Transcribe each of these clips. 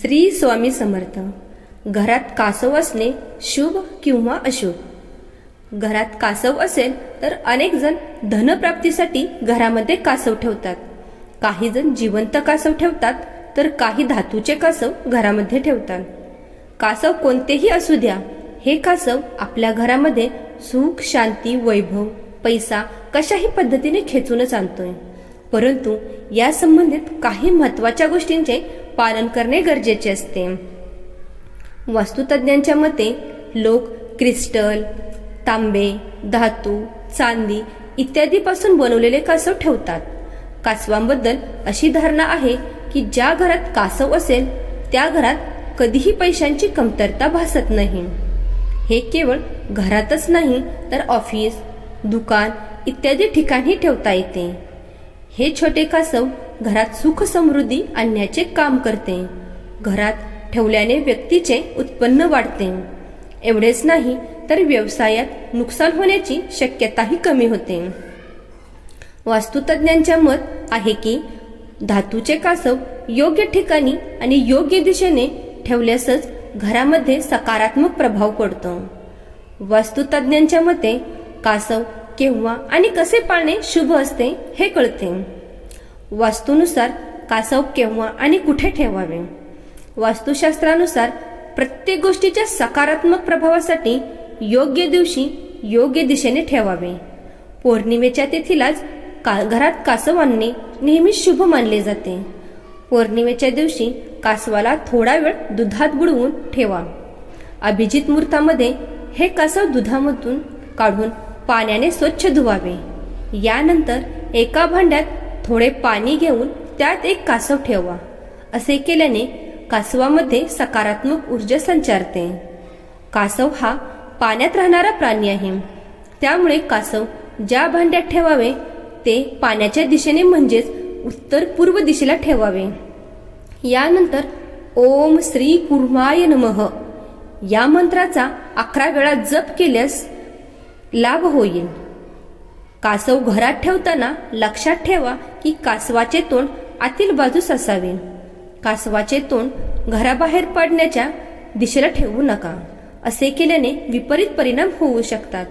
श्री स्वामी समर्थ. घरात कासव असणे शुभ किंवा अशुभ. घरात कासव असेल तर अनेक जण धनप्राप्तीसाठी घरामध्ये कासव ठेवतात. काही जण जिवंत कासव ठेवतात तर काही धातूचे कासव घरामध्ये ठेवतात. कासव कोणतेही असू द्या हे कासव आपल्या घरामध्ये सुख शांती वैभव पैसा कशाही पद्धतीने खेचूनच आणतोय. परंतु या संबंधित काही महत्त्वाच्या गोष्टींचे पालन करणे गरजेचे असते. वास्तुतज्ञांच्या मते लोक क्रिस्टल तांबे धातू चांदी इत्यादीपासून बनवलेले कासव ठेवतात. कासवांबद्दल अशी धारणा आहे की ज्या घरात कासव असेल त्या घरात कधीही पैशांची कमतरता भासत नाही. हे केवळ घरातच नाही तर ऑफिस दुकान इत्यादी ठिकाणी ठेवता येते. हे छोटे कासव घरात सुख समृद्धी आणण्याचे काम करते. घरात ठेवल्याने व्यक्तीचे उत्पन्न वाढते. एवढेच नाही तर व्यवसायात नुकसान होण्याची शक्यताही कमी होते. वास्तुतज्ञांच्या मत आहे की धातूचे कासव योग्य ठिकाणी आणि योग्य दिशेने ठेवल्यासच घरामध्ये सकारात्मक प्रभाव पडतो. वास्तुतज्ञांच्या मते कासव केव्हा आणि कसे पाळणे शुभ असते हे कळते. वास्तूनुसार कासव केव्हा आणि कुठे ठेवावे? वास्तुशास्त्रानुसार प्रत्येक गोष्टीच्या सकारात्मक प्रभावासाठी योग्य दिवशी योग्य दिशेने ठेवावे. पौर्णिमेच्या तिथीलाच का घरात कासव आणणे नेहमी शुभ मानले जाते. पौर्णिमेच्या दिवशी कासवाला थोडा वेळ दुधात बुडवून ठेवा. अभिजित मुहूर्तामध्ये हे कासव दुधामधून काढून पाण्याने स्वच्छ धुवावे. यानंतर एका भांड्यात थोडे पाणी घेऊन त्यात एक कासव ठेवा. असे केल्याने कासवामध्ये सकारात्मक ऊर्जा संचारते. कासव हा पाण्यात राहणारा प्राणी आहे. त्यामुळे कासव ज्या भांड्यात ठेवावे ते पाण्याच्या दिशेने म्हणजेच उत्तर पूर्व दिशेला ठेवावे. यानंतर ओम श्री कुर्माय नमः. या मंत्राचा अकरा वेळा जप केल्यास लाभ होईल. कासव घरात ठेवताना लक्षात ठेवा की कासवाचे तोंड आतील बाजूस असावे. कासवाचे तोंड घराबाहेर पडण्याच्या दिशेला ठेवू नका. असे केल्याने विपरीत परिणाम होऊ शकतात.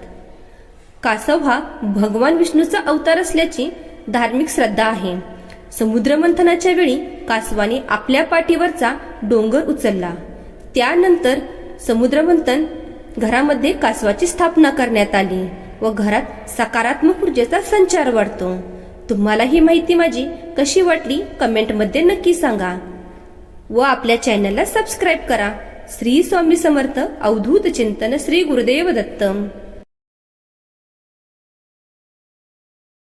कासव हा भगवान विष्णूचा अवतार असल्याची धार्मिक श्रद्धा आहे. समुद्रमंथनाच्या वेळी कासवाने आपल्या पाठीवरचा डोंगर उचलला. त्यानंतर समुद्रमंथन घरामध्ये कासवाची स्थापना करण्यात आली व घरात सकारात्मक ऊर्जेचा संचार वाढतो. तुम्हाला ही माहिती माझी. कशी वाटली? कमेंटमध्ये नक्की सांगा. व आपल्या चॅनलला सबस्क्राईब करा. श्री स्वामी समर्थ अवधूत चिंतन श्री गुरुदेव दत्तम.